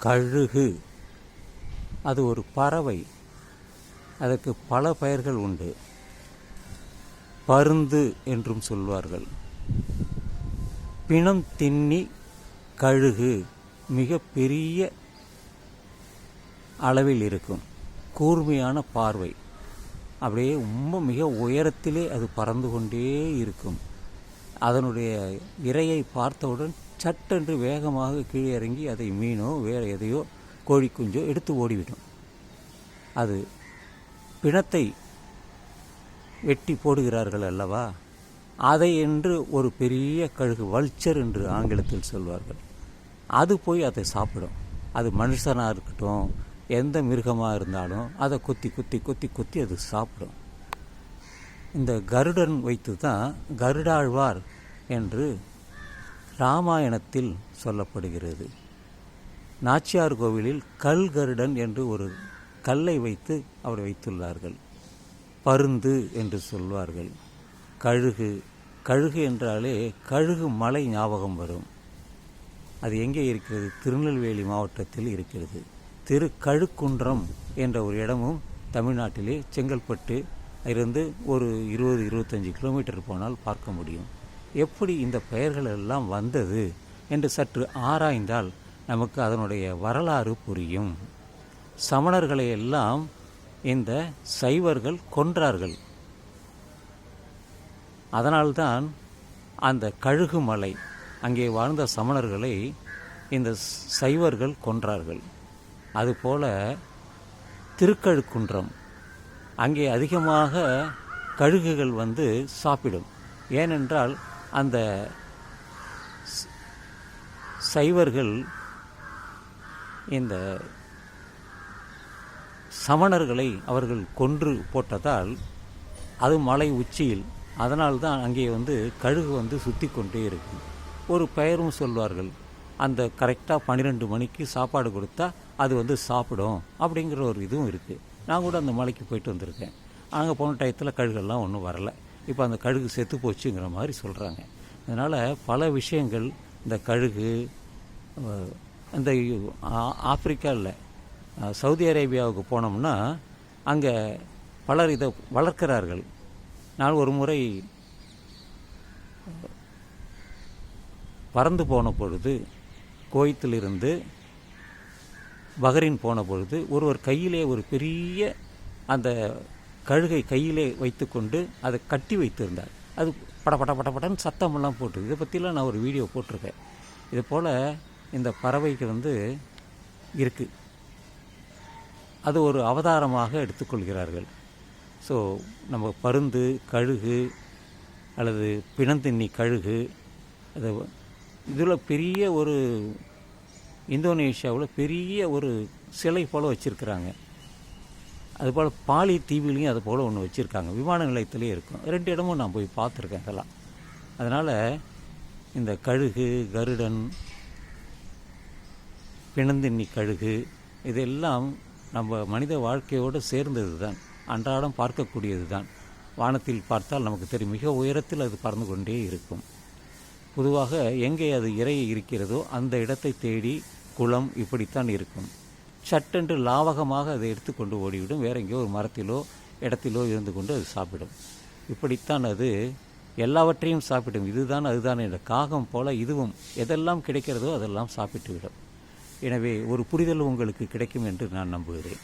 கழுகு. அது ஒரு பறவை. அதற்கு பல பெயர்கள் உண்டு. பருந்து என்றும் சொல்வார்கள். பிணம் தின்னி கழுகு மிக பெரிய அளவில் இருக்கும். கூர்மையான பார்வை. அப்படியே ரொம்ப மிக உயரத்திலே அது பறந்து கொண்டே இருக்கும். அதனுடைய இரையை பார்த்தவுடன் சட்டென்று வேகமாக கீழே இறங்கி அதை மீனோ வேறு எதையோ கோழி குஞ்சோ எடுத்து ஓடிவிடும். அது பிணத்தை வெட்டி போடுகிறார்கள் அல்லவா? அதை என்று ஒரு பெரிய கழுகு வல்ச்சர் என்று ஆங்கிலத்தில் சொல்வார்கள். அது போய் அதை சாப்பிடும். அது மனுஷனாக இருக்கட்டும் எந்த மிருகமாக இருந்தாலும் அதை கொத்தி கொத்தி கொத்தி கொத்தி அது சாப்பிடும். இந்த கருடன் வைத்து தான் கருடாழ்வார் என்று ராமாயணத்தில் சொல்லப்படுகிறது. நாச்சியார் கோவிலில் கல் கருடன் என்று ஒரு கல்லை வைத்து அவர் வைத்துள்ளார்கள். பருந்து என்று சொல்வார்கள். கழுகு கழுகு என்றாலே கழுகு மலை ஞாபகம் வரும். அது எங்கே இருக்கிறது? திருநெல்வேலி மாவட்டத்தில் இருக்கிறது. திரு கழுக்குன்றம் என்ற ஒரு இடமும் தமிழ்நாட்டிலே செங்கல்பட்டு இருந்து ஒரு இருபது இருபத்தஞ்சி கிலோமீட்டர் போனால் பார்க்க முடியும். எப்படி இந்த பெயர்கள் எல்லாம் வந்தது என்று சற்று ஆராய்ந்தால் நமக்கு அதனுடைய வரலாறு புரியும். சமணர்களை எல்லாம் இந்த சைவர்கள் கொன்றார்கள். அதனால்தான் அந்த கழுகு மலை அங்கே வாழ்ந்த சமணர்களை இந்த சைவர்கள் கொன்றார்கள். அதுபோல திருக்கழுக்குன்றம் அங்கே அதிகமாக கழுகுகள் வந்து சாப்பிடும். ஏனென்றால் அந்த சைவர்கள் இந்த சமணர்களை அவர்கள் கொன்று போட்டதால் அது மலை உச்சியில் அதனால்தான் அங்கே வந்து கழுகு வந்து சுற்றி கொண்டே இருக்கும் ஒரு பெயரும் சொல்வார்கள் அந்த கரெக்டாக பன்னிரெண்டு மணிக்கு சாப்பாடு கொடுத்தா அது வந்து சாப்பிடும் அப்படிங்கிற ஒரு இதுவும் இருக்குது நான் கூட அந்த மலைக்கு போயிட்டு வந்திருக்கேன். அங்கே போன டயத்தில் கழுகெல்லாம் ஒன்றும் வரல. இப்போ அந்த கழுகு செத்து போச்சுங்கிற மாதிரி சொல்கிறாங்க அதனால் பல விஷயங்கள் இந்த கழுகு இந்த ஆப்பிரிக்காவில் சவுதி அரேபியாவுக்கு போனோம்னா அங்கே பலர் இதை வளர்க்கிறார்கள். நான் ஒரு முறை பறந்து போன பொழுது கோயத்திலிருந்து பஹரின் போன பொழுது ஒருவர் கையிலே ஒரு பெரிய அந்த கழுகை கையிலே வைத்துக்கொண்டு அதை கட்டி வைத்திருந்தார். அது பட பட பட படன்னு சத்தமெல்லாம் போட்டு இதை பற்றிலாம் நான் ஒரு வீடியோ போட்டிருக்கேன். இது போல் இந்த பறவைக்கு வந்து இருக்குது அது ஒரு அவதாரமாக எடுத்துக்கொள்கிறார்கள். ஸோ நம்ம பருந்து கழுகு அல்லது பிணந்தின்னி கழுகு அது இதில் பெரிய ஒரு இந்தோனேஷியாவில் பெரிய ஒரு சிலை போல் வச்சுருக்கிறாங்க. அதுபோல் பாலி தீவிலையும் அது போல் ஒன்று வச்சுருக்காங்க. விமான நிலையத்திலே இருக்கும். ரெண்டு இடமும் நான் போய் பார்த்துருக்கேன் அதெல்லாம் அதனால் இந்த கழுகு கருடன் பிணந்தின்னி கழுகு இதெல்லாம் நம்ம மனித வாழ்க்கையோடு சேர்ந்தது தான் அன்றாடம் பார்க்கக்கூடியது தான் வானத்தில் பார்த்தால் நமக்கு தெரியும். மிக உயரத்தில் அது பறந்து கொண்டே இருக்கும். பொதுவாக எங்கே அது இறை இருக்கிறதோ அந்த இடத்தை தேடி குளம் இப்படித்தான் இருக்கும். சட்டென்று லாவகமாக அதை எடுத்துக்கொண்டு ஓடிவிடும். வேற எங்கேயோ ஒரு மரத்திலோ இடத்திலோ இருந்து கொண்டு அது சாப்பிடும். இப்படித்தான் அது எல்லாவற்றையும் சாப்பிடும். இதுதான் அதுதான் என்ற காகம் போல இதுவும் எதெல்லாம் கிடைக்கிறதோ அதெல்லாம் சாப்பிட்டுவிடும். எனவே ஒரு புரிதல் உங்களுக்கு கிடைக்கும் என்று நான் நம்புகிறேன்.